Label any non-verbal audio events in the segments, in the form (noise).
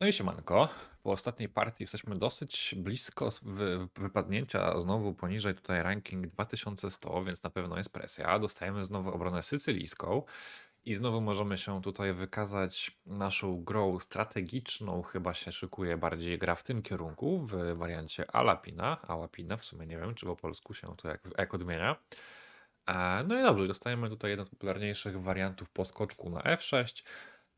No i siemanko. Po ostatniej partii jesteśmy dosyć blisko wypadnięcia znowu poniżej tutaj ranking 2100, więc na pewno jest presja. Dostajemy znowu obronę sycylijską i znowu możemy się tutaj wykazać naszą grą strategiczną. Chyba się szykuje bardziej gra w tym kierunku, w wariancie Alapina. Alapina, w sumie nie wiem, czy po polsku się to jak, jak odmienia. E, No i dobrze, dostajemy tutaj jeden z popularniejszych wariantów po skoczku na F6.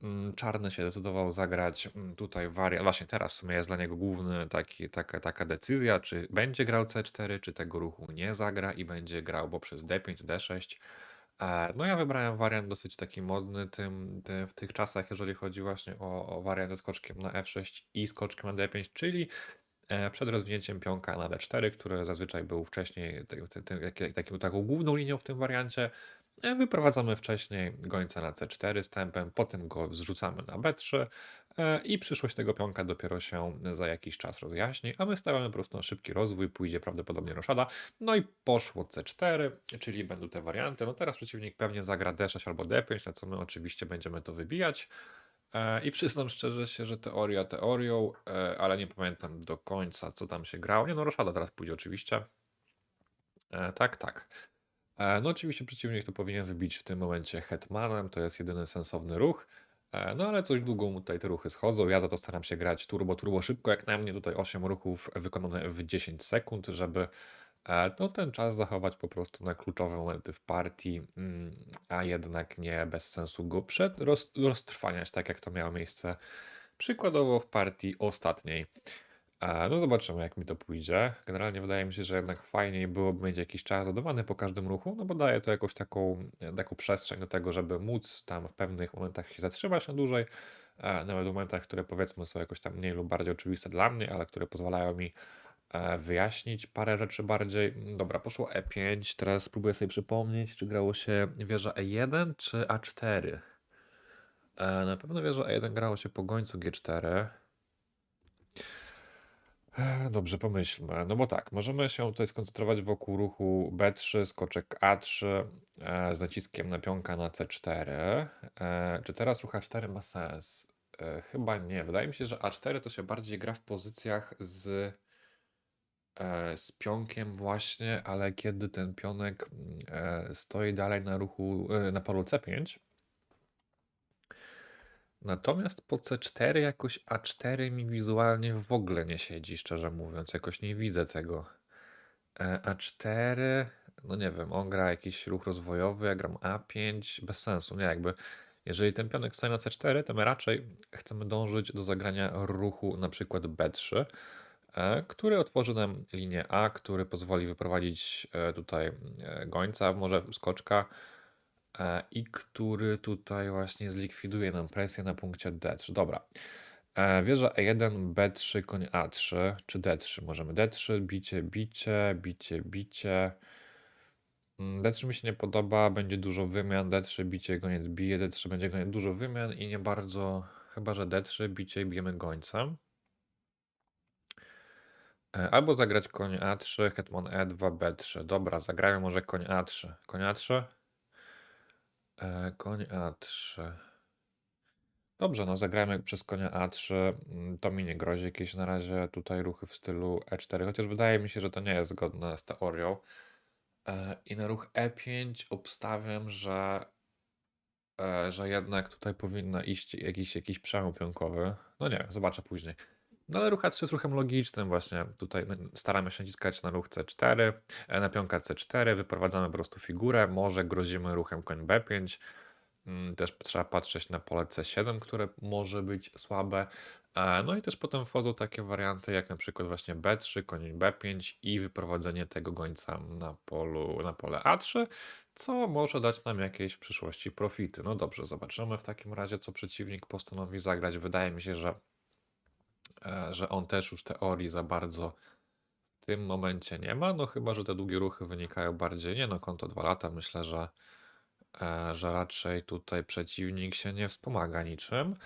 Mm, Czarny się decydował zagrać mm, tutaj wariant. Właśnie teraz w sumie jest dla niego główny taki, taka, taka decyzja, czy będzie grał C4, czy tego ruchu nie zagra i będzie grał poprzez D5, D6. E, No ja wybrałem wariant dosyć taki modny tym, tym w tych czasach, jeżeli chodzi właśnie o, o wariant ze skoczkiem na F6 i skoczkiem na D5, czyli e, przed rozwinięciem pionka na D4, który zazwyczaj był wcześniej taką, taką główną linią w tym wariancie. E, Wyprowadzamy wcześniej gońca na C4 z tempem, potem go zrzucamy na B3 e, i przyszłość tego pionka dopiero się za jakiś czas rozjaśni, a my stawiamy po prostu na szybki rozwój, pójdzie prawdopodobnie roszada. No i poszło C4, czyli będą te warianty. No teraz przeciwnik pewnie zagra D6 albo D5, na co my oczywiście będziemy to wybijać. E, I przyznam szczerze się, że teoria teorią, ale nie pamiętam do końca, co tam się grało. Nie no, roszada teraz pójdzie oczywiście. Tak, tak. E, No oczywiście przeciwnik to powinien wybić w tym momencie hetmanem, to jest jedyny sensowny ruch. E, No ale coś długo mu tutaj te ruchy schodzą, ja za to staram się grać turbo, turbo szybko, jak na mnie tutaj 8 ruchów wykonane w 10 sekund, żeby e, no, ten czas zachować po prostu na kluczowe momenty w partii, mm, a jednak nie bez sensu go przed roz, roztrwaniać, tak jak to miało miejsce przykładowo w partii ostatniej. E, No zobaczymy, jak mi to pójdzie. Generalnie wydaje mi się, że jednak fajniej byłoby mieć jakiś czas dodawany po każdym ruchu, no bo daje to jakąś taką, e, taką przestrzeń do tego, żeby móc tam w pewnych momentach się zatrzymać na dłużej, e, nawet w momentach, które powiedzmy są jakoś tam mniej lub bardziej oczywiste dla mnie, ale które pozwalają mi wyjaśnić parę rzeczy bardziej. Dobra, poszło E5, teraz spróbuję sobie przypomnieć, czy grało się wieża E1 czy A4. E, Na pewno wieża E1 grało się po gońcu G4. Dobrze, pomyślmy. No bo tak, możemy się tutaj skoncentrować wokół ruchu B3, skoczek A3 e, z naciskiem na pionka na C4. E, czy teraz ruch A4 ma sens? E, chyba nie. Wydaje mi się, że A4 to się bardziej gra w pozycjach z, e, z pionkiem właśnie, ale kiedy ten pionek mm, e, stoi dalej na ruchu, e, na polu C5, Natomiast po C4 jakoś A4 mi wizualnie w ogóle nie siedzi, szczerze mówiąc. Jakoś nie widzę tego. E, A4, no nie wiem, on gra jakiś ruch rozwojowy, ja gram A5, bez sensu, nie jakby. Jeżeli ten pionek stoi na C4, to my raczej chcemy dążyć do zagrania ruchu na przykład B3, e, który otworzy nam linię A, który pozwoli wyprowadzić e, tutaj gońca, może skoczka, i który tutaj właśnie zlikwiduje nam presję na punkcie D3. Dobra. E, Wieża E1, B3, koń A3, czy D3? Możemy D3, bicie, bicie, bicie, bicie. Mm, D3 mi się nie podoba, będzie dużo wymian. D3, bicie, goniec bije, D3 będzie goniec dużo wymian i nie bardzo, chyba że D3, bicie i bijemy gońcem. E, Albo zagrać koń A3, hetman E2, B3. Dobra, zagrajmy może koń A3. Koń A3? E, koń A3. Dobrze, no zagrajmy przez konia A3. Mm, To mi nie grozi jakieś na razie tutaj ruchy w stylu E4, chociaż wydaje mi się, że to nie jest zgodne z teorią. E, I na ruch E5 obstawiam, że, e, że jednak tutaj powinno iść jakiś, jakiś przełom pionkowy. No nie zobaczę później. No ale ruch A3 jest ruchem logicznym właśnie. Tutaj staramy się naciskać na ruch C4, e, na pionka C4, wyprowadzamy po prostu figurę, może grozimy ruchem koń B5. Mm, Też trzeba patrzeć na pole C7, które może być słabe. E, No i też potem wchodzą takie warianty jak na przykład właśnie B3, koń B5 i wyprowadzenie tego gońca na, polu, na pole A3, co może dać nam jakieś w przyszłości profity. No dobrze, zobaczymy w takim razie, co przeciwnik postanowi zagrać. Wydaje mi się, że, że on też już teorii za bardzo w tym momencie nie ma, no chyba, że te długie ruchy wynikają bardziej, nie no, konto 2 lata, myślę, że e, że raczej tutaj przeciwnik się nie wspomaga niczym.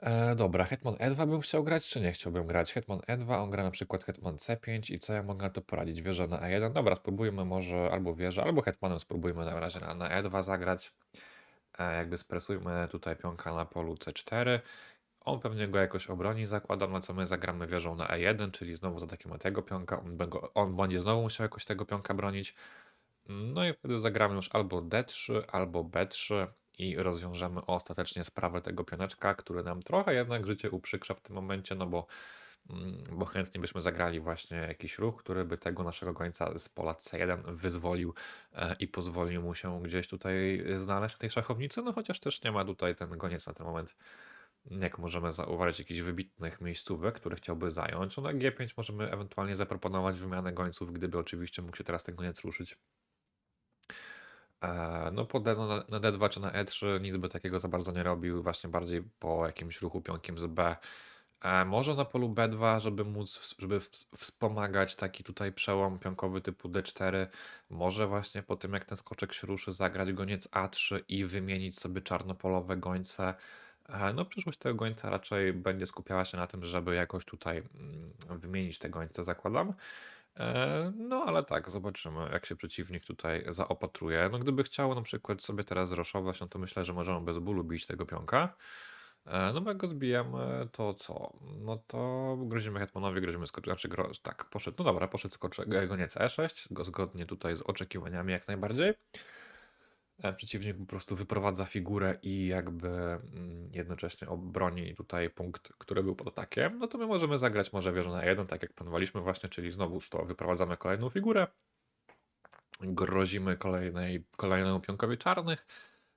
E, dobra, Hetman E2 bym chciał grać, czy nie chciałbym grać? Hetman E2, on gra na przykład Hetman C5 i co ja mogę na to poradzić? Wieża na E1? Dobra, spróbujmy może albo wieżę, albo Hetmanem spróbujmy na razie na, na E2 zagrać. E, jakby spresujmy tutaj pionka na polu C4. On pewnie go jakoś obroni, zakładam, na co my zagramy wieżą na E1, czyli znowu za takiego tego pionka. On, bego- on będzie znowu musiał jakoś tego pionka bronić. No i wtedy zagramy już albo D3, albo B3 i rozwiążemy ostatecznie sprawę tego pioneczka, który nam trochę jednak życie uprzykrza w tym momencie, no bo, mm, bo chętnie byśmy zagrali właśnie jakiś ruch, który by tego naszego gońca z pola C1 wyzwolił e, i pozwolił mu się gdzieś tutaj znaleźć w tej szachownicy, no chociaż też nie ma tutaj ten goniec na ten moment jak możemy zauważyć, jakichś wybitnych miejscówek, które chciałby zająć. No na G5 możemy ewentualnie zaproponować wymianę gońców, gdyby oczywiście mógł się teraz ten goniec ruszyć. E, No po D, na, na D2 czy na E3 nic by takiego za bardzo nie robił, właśnie bardziej po jakimś ruchu pionkiem z B. E, Może na polu B2, żeby móc, żeby ws- wspomagać taki tutaj przełom pionkowy typu D4. Może właśnie po tym jak ten skoczek się ruszy, zagrać goniec A3 i wymienić sobie czarnopolowe gońce. E, No przyszłość tego gońca raczej będzie skupiała się na tym, żeby jakoś tutaj mm, wymienić te gońce, zakładam. E, No ale tak, zobaczymy, jak się przeciwnik tutaj zaopatruje. No gdyby chciał na przykład sobie teraz zraszować, no to myślę, że możemy bez bólu bić tego pionka. E, No bo jak go zbijemy, to co? No to grozimy hetmanowi, grozimy skoczek, znaczy gro... tak, poszedł, no dobra, poszedł skoczek, goniec E6, go zgodnie tutaj z oczekiwaniami jak najbardziej. E, Przeciwnik po prostu wyprowadza figurę i jakby mm, jednocześnie obroni tutaj punkt, który był pod atakiem, no to my możemy zagrać może wieżę na jeden, tak jak planowaliśmy właśnie, czyli znowuż to wyprowadzamy kolejną figurę, grozimy kolejnej, kolejnemu pionkowi czarnych,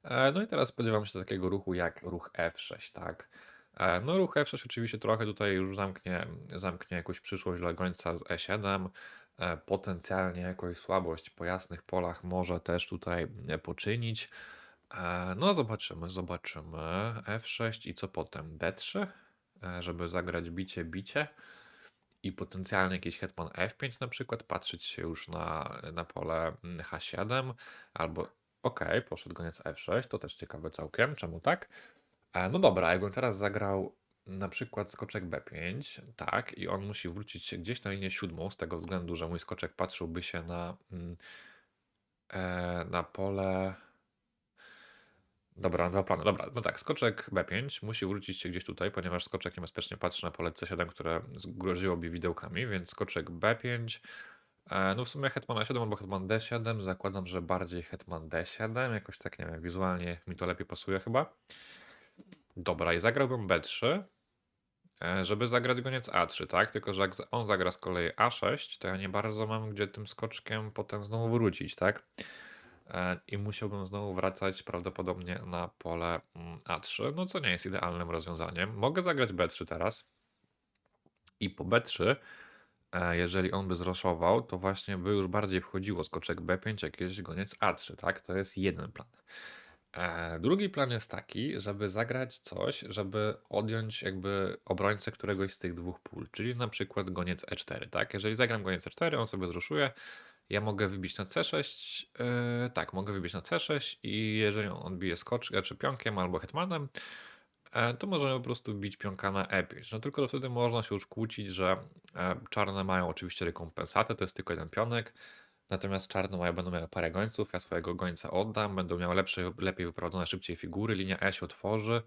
E, No i teraz spodziewam się takiego ruchu jak ruch F6, tak? E, No ruch F6 oczywiście trochę tutaj już zamknie, zamknie jakąś przyszłość dla gońca z E7, e, potencjalnie jakąś słabość po jasnych polach może też tutaj e, poczynić. E, No zobaczymy, zobaczymy. F6 i co potem? D3, e, żeby zagrać bicie, bicie i potencjalnie jakiś hetman F5 na przykład, patrzeć się już na, na pole mm, H7 albo okej, poszedł goniec F6, to też ciekawe całkiem, czemu tak? E, No dobra, jakbym teraz zagrał na przykład skoczek B5, tak, i on musi wrócić gdzieś na linię siódmą, z tego względu, że mój skoczek patrzyłby się na, mm, e, na pole. Dobra, dwa plany. Dobra, no tak, skoczek B5 musi wrócić się gdzieś tutaj, ponieważ skoczek niebezpiecznie patrzy na pole C7, które groziłoby widełkami, więc skoczek B5. E, No w sumie hetman A7 albo hetman D7. Zakładam, że bardziej hetman D7. Jakoś tak, nie wiem, wizualnie mi to lepiej pasuje chyba. Dobra, i zagrałbym B3, e, żeby zagrać goniec A3, tak? Tylko, że jak on zagra z kolei A6, to ja nie bardzo mam gdzie tym skoczkiem potem znowu wrócić, tak? E, I musiałbym znowu wracać prawdopodobnie na pole mm, A3, no co nie jest idealnym rozwiązaniem. Mogę zagrać B3 teraz i po B3, e, jeżeli on by zroszował, to właśnie by już bardziej wchodziło skoczek B5, jakieś goniec A3, tak? To jest jeden plan. E, Drugi plan jest taki, żeby zagrać coś, żeby odjąć jakby obrońcę któregoś z tych dwóch pól, czyli na przykład goniec E4, tak? Jeżeli zagram goniec E4, on sobie zruszuje, ja mogę wybić na C6, e, tak, mogę wybić na C6 i jeżeli on odbije skoczkę, czy pionkiem albo hetmanem, e, to możemy po prostu bić pionka na E5. No tylko wtedy można się już kłócić, że czarne mają oczywiście rekompensatę, to jest tylko jeden pionek, Natomiast czarne mają, będą miały parę gońców, ja swojego gońca oddam, będą miały lepsze, lepiej wyprowadzone szybciej figury, linia E się otworzy,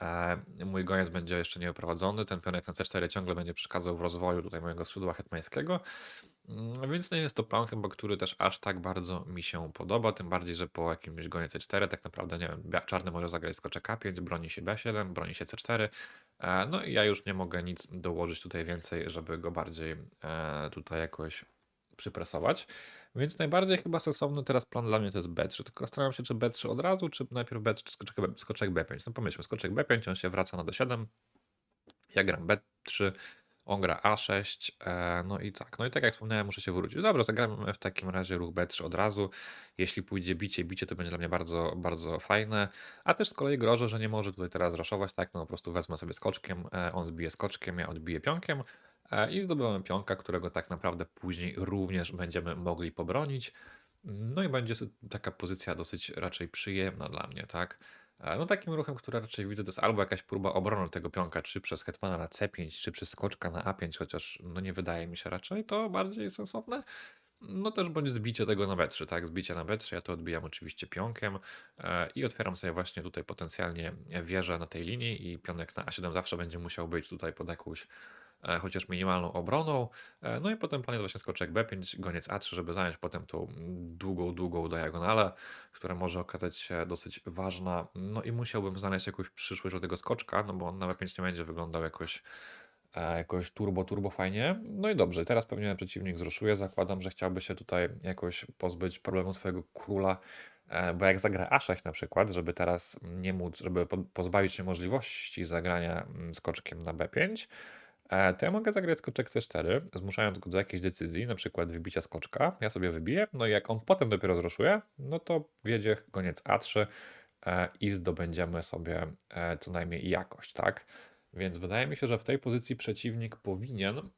e, mój goniec będzie jeszcze nie wyprowadzony, ten pionek na C4 ciągle będzie przeszkadzał w rozwoju tutaj mojego skrzydła hetmańskiego, Mm, więc nie jest to plan chyba, który też aż tak bardzo mi się podoba, tym bardziej, że po jakimś gonie C4 tak naprawdę, nie wiem, czarny może zagrać skoczek A5, broni się B7, broni się C4, e, no i ja już nie mogę nic dołożyć tutaj więcej, żeby go bardziej e, tutaj jakoś przypresować. Więc najbardziej chyba sensowny teraz plan dla mnie to jest B3. Tylko zastanawiam się, czy B3 od razu, czy najpierw B3, czy skoczek, skoczek B5. No pomyślmy, skoczek B5, on się wraca na D7. Ja gram B3, on gra A6. E, no i tak. No i tak jak wspomniałem, muszę się wrócić. Dobra, zagramy w takim razie ruch B3 od razu. Jeśli pójdzie bicie, bicie, to będzie dla mnie bardzo, bardzo fajne. A też z kolei grożę, że nie może tutaj teraz raszować, tak? No po prostu wezmę sobie skoczkiem, e, on zbije skoczkiem, ja odbiję pionkiem. E, I zdobywamy pionka, którego tak naprawdę później również będziemy mogli pobronić. No i będzie taka pozycja dosyć raczej przyjemna dla mnie, tak? E, No takim ruchem, który raczej widzę, to jest albo jakaś próba obrony tego pionka, czy przez hetmana na C5, czy przez skoczka na A5, chociaż no nie wydaje mi się raczej to bardziej sensowne. No też bądź zbicie tego na B3, tak? Zbicie na B3, ja to odbijam oczywiście pionkiem e, i otwieram sobie właśnie tutaj potencjalnie wieżę na tej linii i pionek na A7 zawsze będzie musiał być tutaj pod jakąś chociaż minimalną obroną. E, no i potem plan jest właśnie skoczek B5, goniec A3, żeby zająć potem tą długą, długą diagonalę, która może okazać się dosyć ważna. No i musiałbym znaleźć jakąś przyszłość do tego skoczka, no bo on na B5 nie będzie wyglądał jakoś e, jakoś turbo, turbo fajnie. No i dobrze, teraz pewnie przeciwnik zruszuje. Zakładam, że chciałby się tutaj jakoś pozbyć problemu swojego króla, e, bo jak zagra A6 na przykład, żeby teraz nie móc, żeby po- pozbawić się możliwości zagrania mm, skoczkiem na B5, e, to ja mogę zagrać skoczek C4, zmuszając go do jakiejś decyzji, na przykład wybicia skoczka. Ja sobie wybiję, no i jak on potem dopiero zruszuje, no to wiedzie goniec A3 e, i zdobędziemy sobie e, co najmniej jakość, tak? Więc wydaje mi się, że w tej pozycji przeciwnik powinien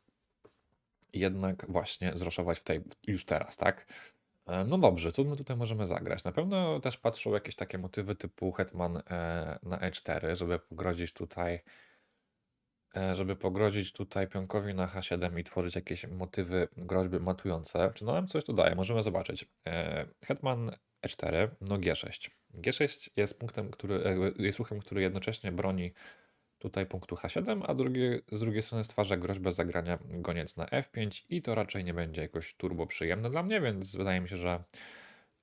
jednak właśnie zroszować w tej już teraz, tak? E, No dobrze, co my tutaj możemy zagrać? Na pewno też patrzą jakieś takie motywy typu hetman e, na E4, żeby pogrozić tutaj e, żeby pogrozić tutaj pionkowi na H7 i tworzyć jakieś motywy groźby matujące. Czy no nam coś tu daje? Możemy zobaczyć. E, Hetman E4, no G6. G6 jest punktem, który jest ruchem, który jednocześnie broni tutaj punktu H7, a drugi, z drugiej strony stwarza groźbę zagrania goniec na F5 i to raczej nie będzie jakoś turbo przyjemne dla mnie, więc wydaje mi się, że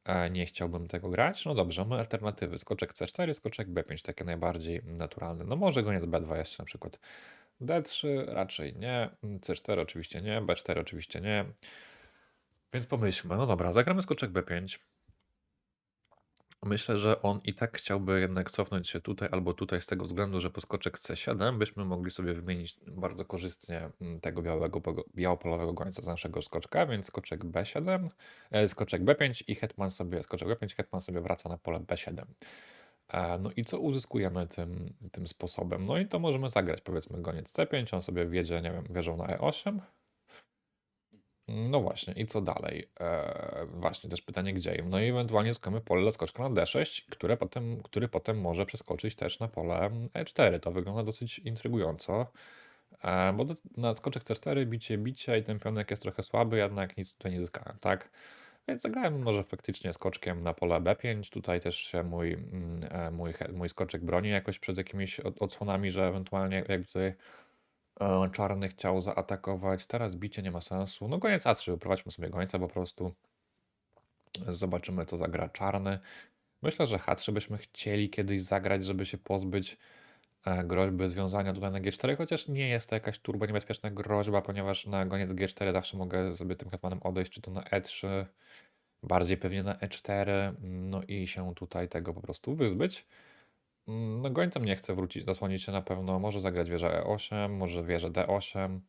e, nie chciałbym tego grać. No dobrze, mamy alternatywy. Skoczek C4, skoczek B5, takie najbardziej naturalne. No może goniec B2 jeszcze na przykład. D3 raczej nie, C4 oczywiście nie, B4 oczywiście nie. Więc pomyślmy, no dobra, zagramy skoczek B5. Myślę, że on i tak chciałby jednak cofnąć się tutaj albo tutaj z tego względu, że po skoczek C7 byśmy mogli sobie wymienić bardzo korzystnie mm, tego białego, białopolowego gońca z naszego skoczka, więc skoczek B7, e, skoczek B5 i hetman sobie, skoczek B5, hetman sobie wraca na pole B7. No i co uzyskujemy tym, tym sposobem? No i to możemy zagrać, powiedzmy goniec C5, on sobie wjedzie, nie wiem, wieżą na E8, no właśnie, i co dalej? Eee, właśnie, też pytanie, gdzie? No i ewentualnie zyskamy pole dla skoczka na D6, które potem, który potem może przeskoczyć też na pole E4. To wygląda dosyć intrygująco, eee, bo na skoczek C4 bicie, bicie i ten pionek jest trochę słaby, jednak nic tutaj nie zyskałem, tak? Więc zagrałem może faktycznie skoczkiem na pole B5. Tutaj też się mój, mm, e, mój, mój skoczek broni jakoś przed jakimiś od- odsłonami, że ewentualnie jakby tutaj e, czarny chciał zaatakować. Teraz bicie nie ma sensu. No goniec A3, wyprowadźmy sobie gońca po prostu. Zobaczymy, co zagra czarny. Myślę, że H3 byśmy chcieli kiedyś zagrać, żeby się pozbyć groźby związania tutaj na G4, chociaż nie jest to jakaś turbo niebezpieczna groźba, ponieważ na goniec G4 zawsze mogę sobie tym hetmanem odejść, czy to na E3, bardziej pewnie na E4, no i się tutaj tego po prostu wyzbyć. Mm, No gońcem nie chcę wrócić, zasłonić się na pewno. Może zagrać wieżę E8, może wieżę D8.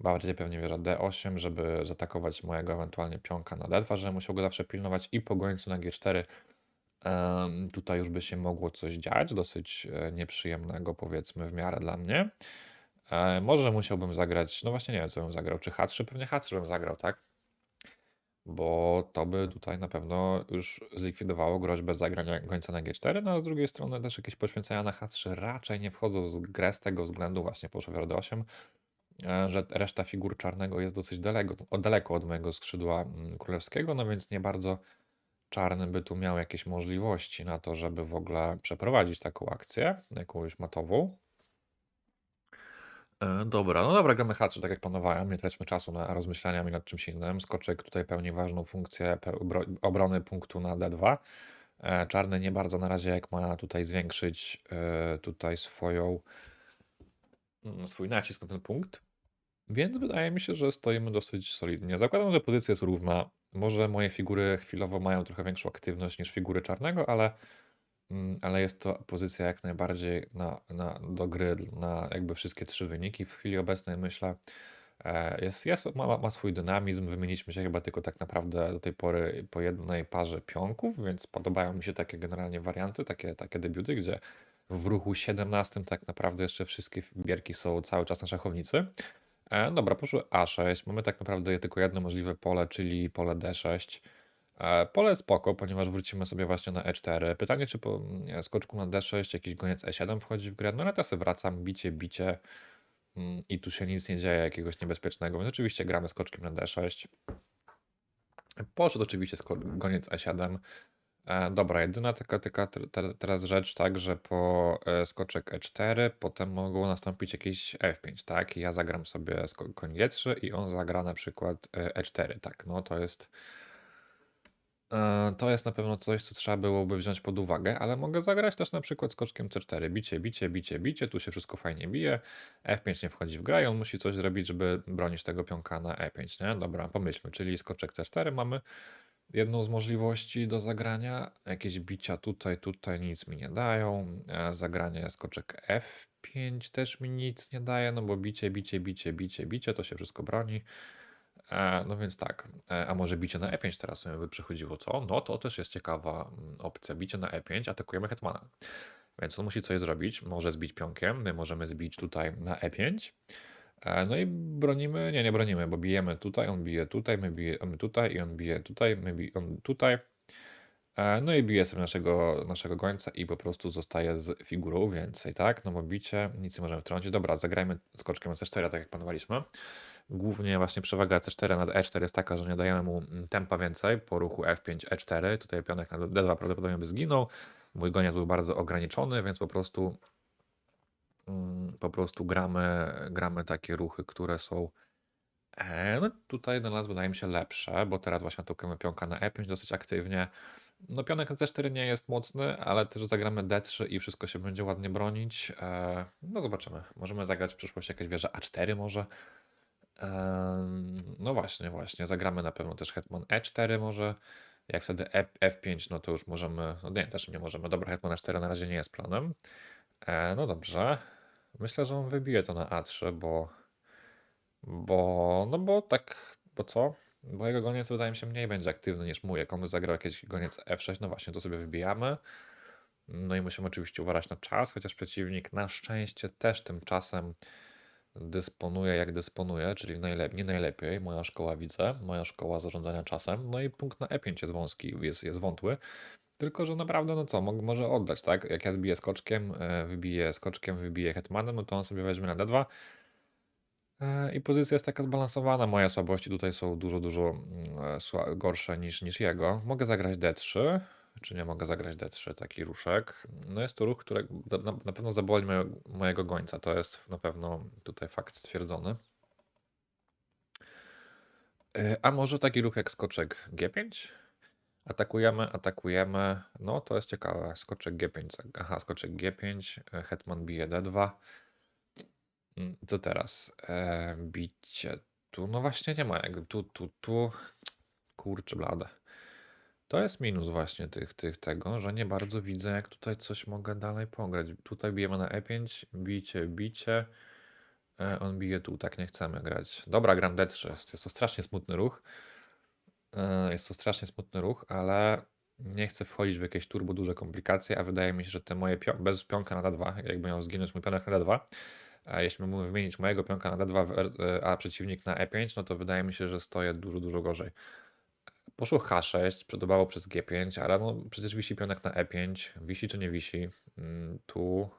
Bardziej pewnie wieża D8, żeby zaatakować mojego ewentualnie pionka na D2, że musiał go zawsze pilnować i po gońcu na G4 em, tutaj już by się mogło coś dziać, dosyć e, nieprzyjemnego powiedzmy w miarę dla mnie. E, może musiałbym zagrać, no właśnie nie wiem co bym zagrał, czy H3, pewnie H3 bym zagrał, tak? Bo to by tutaj na pewno już zlikwidowało groźbę zagrania gońca na G4, no a z drugiej strony też jakieś poświęcenia na H3 raczej nie wchodzą w grę z tego względu właśnie po D8, e, że reszta figur czarnego jest dosyć daleko, daleko od mojego skrzydła mm, królewskiego, no więc nie bardzo czarny by tu miał jakieś możliwości na to, żeby w ogóle przeprowadzić taką akcję, jakąś matową. E, Dobra, no dobra, gramy H3, tak jak planowałem, nie traćmy czasu na rozmyślaniami nad czymś innym. Skoczek tutaj pełni ważną funkcję obrony punktu na D2. E, Czarny nie bardzo na razie jak ma tutaj zwiększyć e, tutaj swoją, mm, swój nacisk na ten punkt. Więc wydaje mi się, że stoimy dosyć solidnie. Zakładam, że pozycja jest równa. Może moje figury chwilowo mają trochę większą aktywność niż figury czarnego, ale Mm, ale jest to pozycja jak najbardziej na, na, do gry na jakby wszystkie trzy wyniki. W chwili obecnej myślę, e, jest, jest, ma, ma swój dynamizm. Wymieniliśmy się chyba tylko tak naprawdę do tej pory po jednej parze pionków, więc podobają mi się takie generalnie warianty, takie, takie debiuty, gdzie w ruchu 17 tak naprawdę jeszcze wszystkie bierki są cały czas na szachownicy. E, dobra, poszły A6. Mamy tak naprawdę tylko jedno możliwe pole, czyli pole D6. E, Pole spoko, ponieważ wrócimy sobie właśnie na E4. Pytanie, czy po mm, skoczku na D6 jakiś goniec E7 wchodzi w grę? No ale sobie wracam, bicie, bicie mm, i tu się nic nie dzieje jakiegoś niebezpiecznego, więc oczywiście gramy skoczkiem na D6. Poszedł oczywiście goniec E7. E, dobra, jedyna taka taka te te teraz rzecz, tak, że po, e, skoczek E4 potem mogło nastąpić jakieś F5, tak, i ja zagram sobie sko koń G3 i on zagra na przykład, e, E4, tak, no to jest e, to jest na pewno coś, co trzeba byłoby wziąć pod uwagę, ale mogę zagrać też na przykład skoczkiem C4. Bicie, bicie, bicie, bicie, tu się wszystko fajnie bije, F5 nie wchodzi w grę i on musi coś zrobić, żeby bronić tego pionka na E5, nie? Dobra, pomyślmy, czyli skoczek C4 mamy jedną z możliwości do zagrania. Jakieś bicia tutaj, tutaj nic mi nie dają. E, Zagranie skoczek F5 też mi nic nie daje, no bo bicie, bicie, bicie, bicie, bicie, to się wszystko broni. E, No więc tak, E, a może bicie na E5 teraz by przychodziło, co? No to też jest ciekawa mm, opcja. Bicie na E5, atakujemy hetmana. Więc on musi coś zrobić, może zbić pionkiem, my możemy zbić tutaj na E5. E, No i bronimy, nie, nie bronimy, bo bijemy tutaj, on bije tutaj, my bijemy tutaj i on bije tutaj, my bij, on tutaj. E, No i bije sobie naszego, naszego gońca i po prostu zostaje z figurą więcej, tak? No bo bicie, nic nie możemy wtrącić. Dobra, zagrajmy skoczkiem C4, tak jak planowaliśmy. Głównie właśnie przewaga C4 nad E4 jest taka, że nie dajemy mu mm, tempa więcej po ruchu F5, E4. Tutaj pionek na D2 prawdopodobnie by zginął. Mój goniec był bardzo ograniczony, więc po prostu mm, po prostu gramy, gramy takie ruchy, które są e, no tutaj dla nas wydaje mi się lepsze, bo teraz właśnie atakujemy pionka na E5 dosyć aktywnie. No pionek na C4 nie jest mocny, ale też zagramy D3 i wszystko się będzie ładnie bronić. E, no zobaczymy. Możemy zagrać w przyszłości jakieś wieże A4 może. Em, No właśnie, właśnie. Zagramy na pewno też hetman E4 może. Jak wtedy E- F5, no to już możemy. No nie, też nie możemy. Dobra, hetman E4 na razie nie jest planem. E, no dobrze. Myślę, że on wybije to na A3, bo. Bo. No bo tak. Bo co? Bo jego goniec wydaje mi się mniej będzie aktywny niż mój. Jak on by zagrał jakiś goniec F6, no właśnie, to sobie wybijamy. No i musimy oczywiście uważać na czas, chociaż przeciwnik na szczęście też tym czasem dysponuje jak dysponuje, czyli najlep nie najlepiej. Moja szkoła widzę, moja szkoła zarządzania czasem. No i punkt na E5 jest wąski, jest, jest wątły. Tylko, że naprawdę, no co, mo- może oddać, tak? Jak ja zbiję skoczkiem, e, wybiję skoczkiem, wybiję hetmanem, no to on sobie weźmie na D2. E, I pozycja jest taka zbalansowana. Moje słabości tutaj są dużo, dużo mm, e, gorsze niż, niż jego. Mogę zagrać D3, czy nie mogę zagrać D3, taki ruszek. No jest to ruch, który na, pewno zaboli mojego, mojego gońca. To jest na pewno tutaj fakt stwierdzony. A może taki ruch jak skoczek G5? Atakujemy, atakujemy. No to jest ciekawe. Skoczek G5. Aha, skoczek G5, e, hetman bije D2. Mm, Co teraz? E, bicie tu. No właśnie nie ma jak tu, tu, tu. Kurczę blade. To jest minus właśnie tych, tych tego, że nie bardzo widzę, jak tutaj coś mogę dalej pograć. Tutaj bijemy na E5, bicie, bicie. E, on bije tu, tak nie chcemy grać. Dobra, gram D3. Jest jest to strasznie smutny ruch. E, Jest to strasznie smutny ruch, ale nie chcę wchodzić w jakieś turbo duże komplikacje, a wydaje mi się, że te moje pio bez pionka na D2, jakby miał zginąć mój pionek na D2, a jeśli mógłbym wymienić mojego pionka na D2, w R- e, a przeciwnik na E5, no to wydaje mi się, że stoję dużo, dużo gorzej. Poszło H6, przedobało przez G5, ale no przecież wisi pionek na E5. Wisi czy nie wisi? Mm, Tu.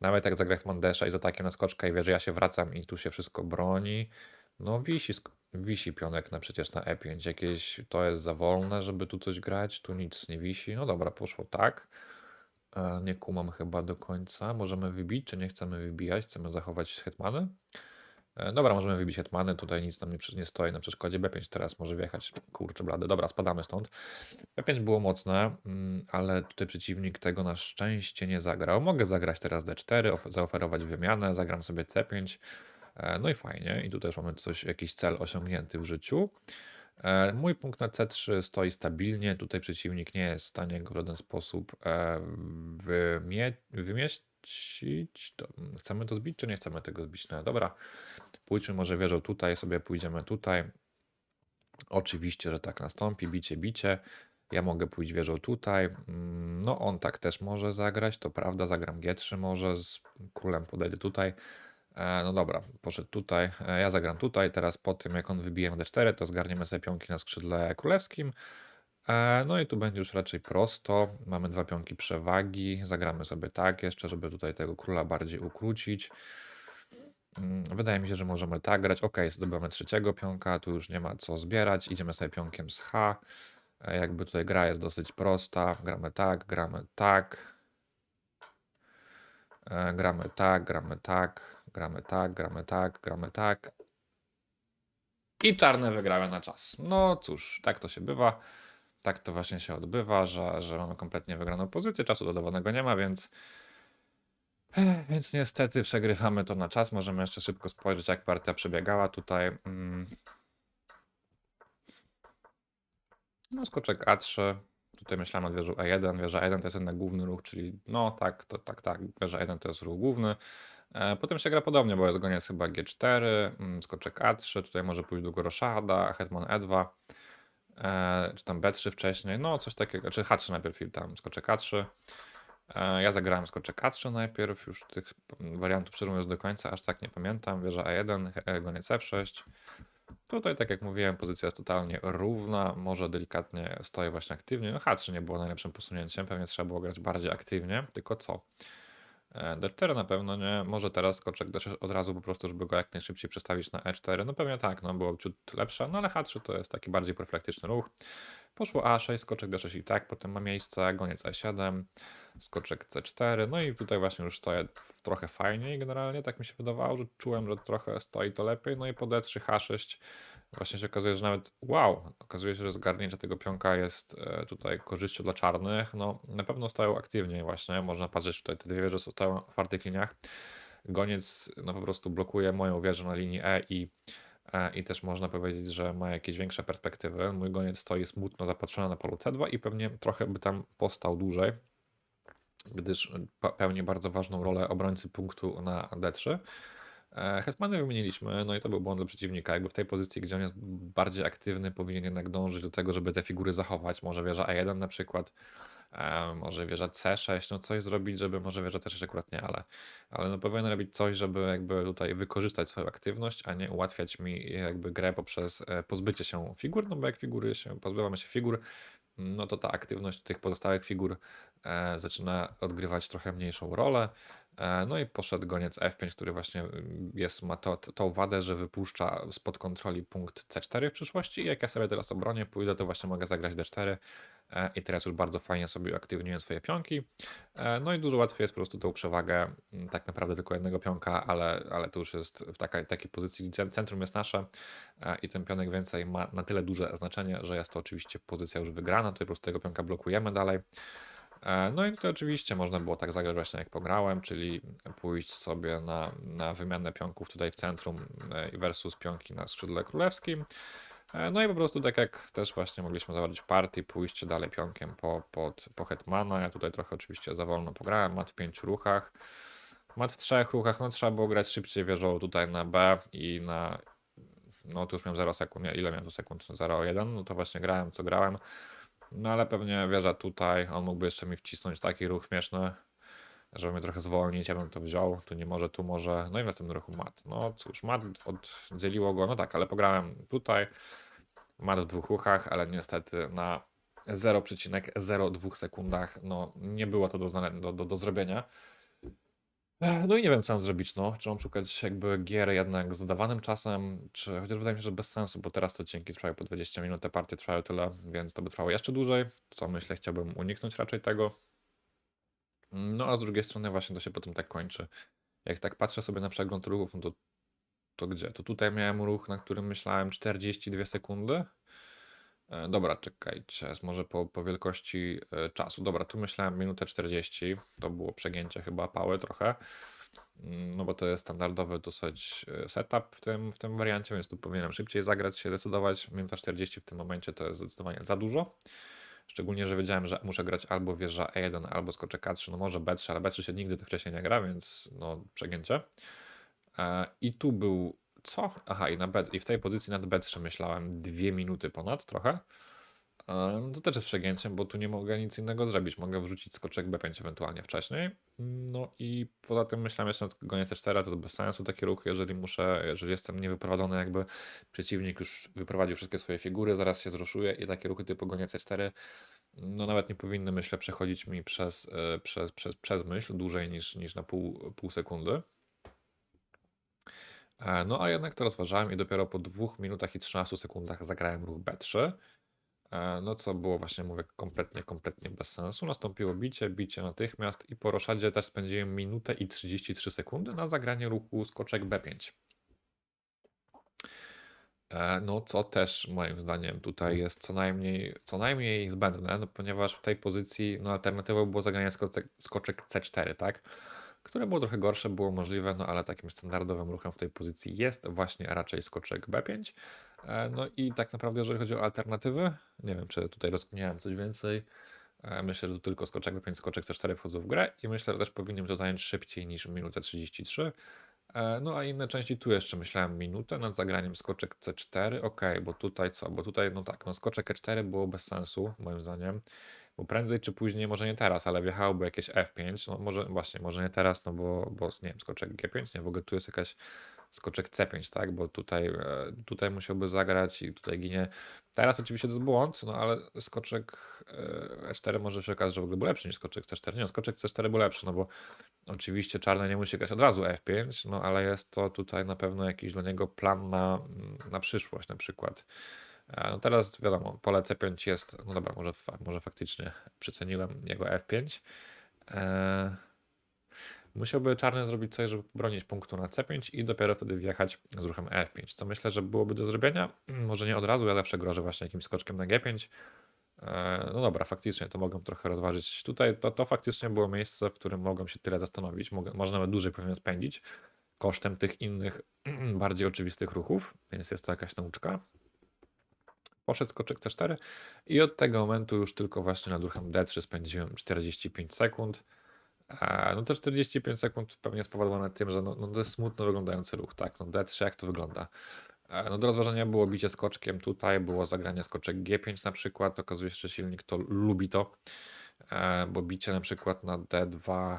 Nawet jak zagra hetman D6 z atakiem na skoczkę i wie, że ja się wracam i tu się wszystko broni. No wisi, wisi pionek na przecież na E5. Jakieś to jest za wolne, żeby tu coś grać. Tu nic nie wisi. No dobra, poszło tak. E, Nie kumam chyba do końca. Możemy wybić, czy nie chcemy wybijać? Chcemy zachować hetmany? E, Dobra, możemy wybić hetmany, tutaj nic nam nie, nie stoi na przeszkodzie. B5 teraz może wjechać. Kurczę blady. Dobra, spadamy stąd. B5 było mocne, mm, ale tutaj przeciwnik tego na szczęście nie zagrał. Mogę zagrać teraz D4, of- zaoferować wymianę, zagram sobie C5. E, No i fajnie. I tu też mamy coś, jakiś cel osiągnięty w życiu. E, Mój punkt na C3 stoi stabilnie. Tutaj przeciwnik nie jest w stanie go w żaden sposób e, wymie- wymieścić. Chcemy to zbić, czy nie chcemy tego zbić? No dobra, pójdźmy może wieżą tutaj, sobie pójdziemy tutaj. Oczywiście, że tak nastąpi, bicie, bicie. Ja mogę pójść wieżą tutaj. Mm, No on tak też może zagrać, to prawda, zagram G3 może, z królem podejdę tutaj. E, No dobra, poszedł tutaj, E, ja zagram tutaj, teraz po tym jak on wybije na D4, to zgarniemy sobie pionki na skrzydle królewskim. E, No i tu będzie już raczej prosto, mamy dwa pionki przewagi, zagramy sobie tak jeszcze, żeby tutaj tego króla bardziej ukrócić. Mm, wydaje mi się, że możemy tak grać. Ok, zdobywamy trzeciego pionka, tu już nie ma co zbierać. Idziemy sobie pionkiem z H. Jakby tutaj gra jest dosyć prosta. Gramy tak, gramy tak. Gramy tak, gramy tak, gramy tak, gramy tak, gramy tak. I czarne wygrały na czas. No cóż, tak to się bywa. Tak to właśnie się odbywa, że, że mamy kompletnie wygraną pozycję. Czasu dodawanego nie ma, więc Ech, Więc niestety przegrywamy to na czas. Możemy jeszcze szybko spojrzeć, jak partia przebiegała tutaj. mm. No, skoczek A3. Tutaj myślałem o wieżu E1. Wieża 1 to jest jednak główny ruch, czyli no tak, to tak, tak. Wieża 1 to jest ruch główny. E, Potem się gra podobnie, bo jest goniec chyba G4, mm, skoczek A3, tutaj może pójść do Goroszada, hetman E2, e, czy tam B3 wcześniej, no coś takiego, czy H3 najpierw i tam skoczek A3. E, Ja zagrałem skoczek A3 najpierw, już tych wariantów szczerze do końca aż tak nie pamiętam. Wieża E1, e, goniec F6. Tutaj, tak jak mówiłem, pozycja jest totalnie równa, może delikatnie stoi właśnie aktywnie. No H3 nie było najlepszym posunięciem, pewnie trzeba było grać bardziej aktywnie, tylko co? E, D4 na pewno nie, może teraz skoczek D6 od razu po prostu, żeby go jak najszybciej przestawić na E4, no pewnie tak, no było ciut lepsze, no ale H3 to jest taki bardziej profilaktyczny ruch. Poszło A6, skoczek D6 i tak, potem ma miejsce, goniec E7, skoczek C4, no i tutaj właśnie już stoję trochę fajniej generalnie, tak mi się wydawało, że czułem, że trochę stoi to lepiej, no i po D3, H6 właśnie się okazuje, że nawet wow, okazuje się, że zgarnięcie tego pionka jest e, tutaj korzyścią dla czarnych, no na pewno stoją aktywniej właśnie, można patrzeć tutaj, te dwie wieże stoją w otwartych liniach, goniec no po prostu blokuje moją wieżę na linii E i e, i też można powiedzieć, że ma jakieś większe perspektywy. Mój goniec stoi smutno zapatrzony na polu C2 i pewnie trochę by tam postał dłużej, gdyż pe- pełni bardzo ważną rolę obrońcy punktu na D3. E, Hetmany wymieniliśmy, no i to był błąd dla przeciwnika. Jakby w tej pozycji, gdzie on jest bardziej aktywny, powinien jednak dążyć do tego, żeby te figury zachować. Może wieża E1 na przykład, e, może wieża C6, no coś zrobić, żeby może wieża C6 akurat nie, ale, ale no powinien robić coś, żeby jakby tutaj wykorzystać swoją aktywność, a nie ułatwiać mi jakby grę poprzez e, pozbycie się figur, no bo jak figury się, pozbywamy się figur, no to ta aktywność tych pozostałych figur e, zaczyna odgrywać trochę mniejszą rolę. E, no i poszedł goniec F5, który właśnie mm, jest, ma to, tą wadę, że wypuszcza spod kontroli punkt C4 w przyszłości. Jak ja sobie teraz obronię pójdę, to właśnie mogę zagrać D4 e, i teraz już bardzo fajnie sobie uaktywniłem swoje pionki. E, no i dużo łatwiej jest po prostu tą przewagę, mm, tak naprawdę tylko jednego pionka, ale, ale to już jest w taka, takiej pozycji, gdzie centrum jest nasze e, i ten pionek więcej ma na tyle duże znaczenie, że jest to oczywiście pozycja już wygrana. Tutaj po prostu tego pionka blokujemy dalej. E, No i tutaj oczywiście można było tak zagrać właśnie jak pograłem, czyli pójść sobie na, na wymianę pionków tutaj w centrum e, versus pionki na skrzydle królewskim. E, No i po prostu tak jak też właśnie mogliśmy zawarć w partii, pójście dalej pionkiem po, pod, po hetmana. Ja tutaj trochę oczywiście za wolno pograłem, mat w pięciu ruchach. Mat w trzech ruchach, no trzeba było grać szybciej wieżą tutaj na B i na... No tu już miałem 0 sekund, ile miałem tu sekund? 0,1, no to właśnie grałem co grałem. No ale pewnie wieża tutaj, on mógłby jeszcze mi wcisnąć taki ruch śmieszny, żeby mnie trochę zwolnić, ja bym to wziął, tu nie może, tu może, no i w następnym ruchu mat. No cóż, mat oddzieliło go, no tak, ale pograłem tutaj, mat w dwóch ruchach, ale niestety na 0,02 sekundach, no nie było to do, do, do, do zrobienia. No i nie wiem, co mam zrobić, no. Czy mam szukać jakby gier jednak z dodawanym czasem, czy chociaż wydaje mi się, że bez sensu, bo teraz to odcinki trwają po 20 minut, te partie trwają tyle, więc to by trwało jeszcze dłużej, co myślę, chciałbym uniknąć raczej tego. No a z drugiej strony właśnie to się potem tak kończy. Jak tak patrzę sobie na przegląd ruchów, no to, to gdzie? To tutaj miałem ruch, na którym myślałem 42 sekundy. E, Dobra, czekajcie, może po, po wielkości e, czasu. Dobra, tu myślałem minutę 40, to było przegięcie chyba pały trochę, Mm, no bo to jest standardowy dosyć e, setup w tym, w tym wariancie, więc tu powinienem szybciej zagrać, się decydować. Minuta 40 w tym momencie to jest zdecydowanie za dużo. Szczególnie, że wiedziałem, że muszę grać albo wieża E1, albo skoczek A3, no może B3, ale B3 się nigdy tak wcześniej nie gra, więc no przegięcie. I tu był co? Aha, i, na B, i w tej pozycji nad B3 myślałem dwie minuty ponad trochę. To też jest przegięciem, bo tu nie mogę nic innego zrobić. Mogę wrzucić skoczek B5 ewentualnie wcześniej. No i poza tym myślałem jeszcze nad goniec C4, to jest bez sensu taki ruch, jeżeli muszę, jeżeli jestem niewyprowadzony, jakby przeciwnik już wyprowadził wszystkie swoje figury, zaraz się zruszuje i takie ruchy typu goniec C4 no nawet nie powinny, myślę, przechodzić mi przez, e, przez, przez, przez myśl dłużej niż, niż na pół, pół sekundy. E, no a jednak to rozważałem i dopiero po 2 minutach i 13 sekundach zagrałem ruch B3. E, no co było właśnie, mówię, kompletnie, kompletnie bez sensu. Nastąpiło bicie, bicie natychmiast i po roszadzie też spędziłem minutę i 33 sekundy na zagranie ruchu skoczek B5. E, No, co też moim zdaniem tutaj jest co najmniej, co najmniej zbędne, no, ponieważ w tej pozycji no, alternatywą było zagranie skoczek, skoczek C4, tak? Które było trochę gorsze, było możliwe, no ale takim standardowym ruchem w tej pozycji jest właśnie raczej skoczek B5. E, No i tak naprawdę, jeżeli chodzi o alternatywy, nie wiem, czy tutaj rozkminiałem coś więcej. E, Myślę, że tu tylko skoczek B5, skoczek C4 wchodzą w grę i myślę, że też powinien to zająć szybciej niż minutę 33. E, No a inne części tu jeszcze myślałem minutę nad zagraniem skoczek C4. Ok, bo tutaj co? Bo tutaj, no tak, no skoczek E4 było bez sensu, moim zdaniem. Bo prędzej czy później, może nie teraz, ale wjechałoby jakieś F5. No może właśnie, może nie teraz, no bo, bo nie wiem, skoczek G5, nie, w ogóle tu jest jakaś skoczek C5, tak? Bo tutaj, e, tutaj musiałby zagrać i tutaj ginie. Teraz oczywiście to jest błąd, no ale skoczek e, E4 może się okazać, że w ogóle był lepszy niż skoczek C4. Nie, no, skoczek C4 był lepszy, no bo oczywiście czarne nie musi grać od razu F5, no ale jest to tutaj na pewno jakiś dla niego plan na, na przyszłość na przykład. E, No teraz wiadomo, pole C5 jest, no dobra, może, może faktycznie przeceniłem jego F5. E, Musiałby czarny zrobić coś, żeby bronić punktu na C5 i dopiero wtedy wjechać z ruchem F5, co myślę, że byłoby do zrobienia. (clears throat) Może nie od razu, ja zawsze grożę właśnie jakimś skoczkiem na G5. E, No dobra, faktycznie to mogłem trochę rozważyć. Tutaj to, to faktycznie było miejsce, w którym mogłem się tyle zastanowić. Mogę, może nawet dłużej powinien spędzić kosztem tych innych, (clears throat) bardziej oczywistych ruchów, więc jest to jakaś nauczka. Poszedł skoczek C4 i od tego momentu już tylko właśnie nad ruchem D3 spędziłem 45 sekund. E, No te 45 sekund pewnie spowodowane tym, że no, no to jest smutno wyglądający ruch, tak? No D3 jak to wygląda? E, No do rozważenia było bicie skoczkiem tutaj, było zagranie skoczek G5 na przykład. Okazuje się, że silnik to lubi to, e, bo bicie na przykład na D2.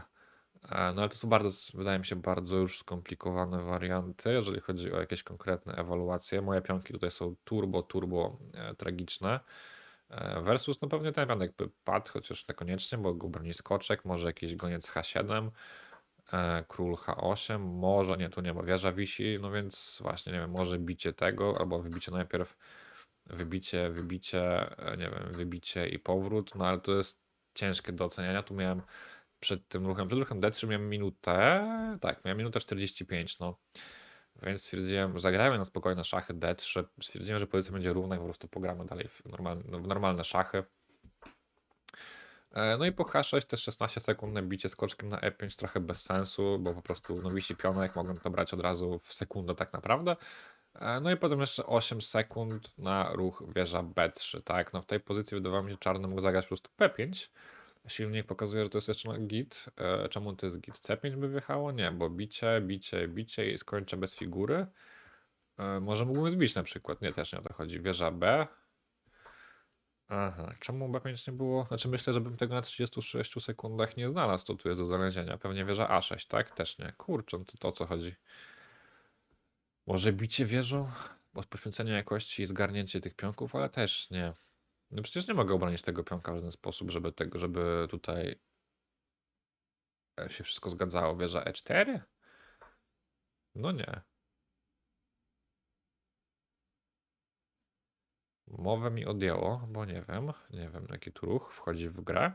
E, No ale to są bardzo, wydaje mi się, bardzo już skomplikowane warianty, jeżeli chodzi o jakieś konkretne ewaluacje. Moje pionki tutaj są turbo, turbo e, tragiczne. E, Versus no pewnie ten pionek by padł, chociaż niekoniecznie, bo go broni skoczek, może jakiś goniec H7, e, król H8, może, nie, tu nie ma, wieża wisi, no więc właśnie, nie wiem, może bicie tego, albo wybicie najpierw, wybicie, wybicie, e, nie wiem, wybicie i powrót, no ale to jest ciężkie do oceniania, tu miałem przed tym ruchem, przed ruchem D3 miałem minutę, tak, miałem minutę 45, no. Więc stwierdziłem, zagrajmy na spokojne szachy D3. Stwierdziłem, że pozycja będzie równa i po prostu pogramy dalej w normalne, no, w normalne szachy. E, No i po H6 też 16 sekund na bicie skoczkiem na E5 trochę bez sensu, bo po prostu no wisi pionek, mogłem to brać od razu w sekundę tak naprawdę. E, No i potem jeszcze 8 sekund na ruch wieża B3, tak? No w tej pozycji wydawało mi się, czarny mógł zagrać po prostu P5. Silnik pokazuje, że to jest jeszcze na git. E, Czemu to jest git? C5 by wjechało? Nie, bo bicie, bicie, bicie i skończę bez figury. E, Może mógłbym zbić na przykład. Nie, też nie o to chodzi. Wieża B. Aha, czemu B5 nie było? Znaczy myślę, że bym tego na 36 sekundach nie znalazł, to tu jest do znalezienia. Pewnie wieża A6, tak? Też nie. Kurczę, to, to o co chodzi? Może bicie wieżą? Bo poświęcenie jakości i zgarnięcie tych pionków, ale też nie. No przecież nie mogę obronić tego pionka w żaden sposób, żeby tego, żeby tutaj e, się wszystko zgadzało. Wieża E4? No nie. Mowę mi odjęło, bo nie wiem, nie wiem jaki tu ruch wchodzi w grę.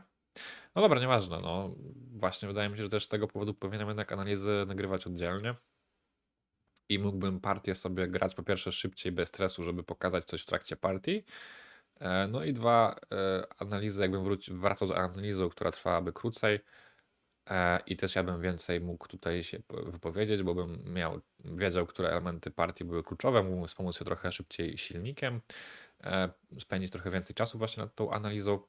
No dobra, nieważne, no właśnie wydaje mi się, że też z tego powodu powinienem jednak analizy nagrywać oddzielnie. I mógłbym partię sobie grać po pierwsze szybciej, bez stresu, żeby pokazać coś w trakcie partii. E, No i dwa, e, analizy, jakbym wróci, wracał z analizą, która trwałaby krócej. E, I też ja bym więcej mógł tutaj się po- wypowiedzieć, bo bym miał, wiedział, które elementy partii były kluczowe, mógłbym wspomóc się trochę szybciej silnikiem, spędzić trochę więcej czasu właśnie nad tą analizą,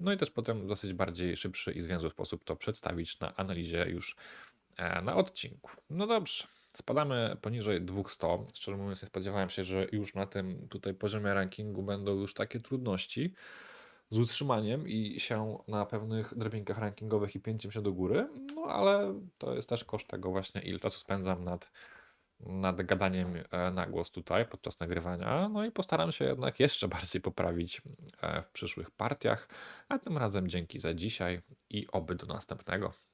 no i też potem w dosyć bardziej szybszy i zwięzły sposób to przedstawić na analizie już na odcinku. No dobrze, spadamy poniżej 200. Szczerze mówiąc, nie spodziewałem się, że już na tym tutaj poziomie rankingu będą już takie trudności z utrzymaniem i się na pewnych drobinkach rankingowych i pięciem się do góry, no ale to jest też koszt tego właśnie, ile czasu spędzam nad, nad gadaniem e, na głos tutaj podczas nagrywania, no i postaram się jednak jeszcze (laughs) bardziej poprawić e, w przyszłych partiach, a tym razem dzięki za dzisiaj i oby do następnego.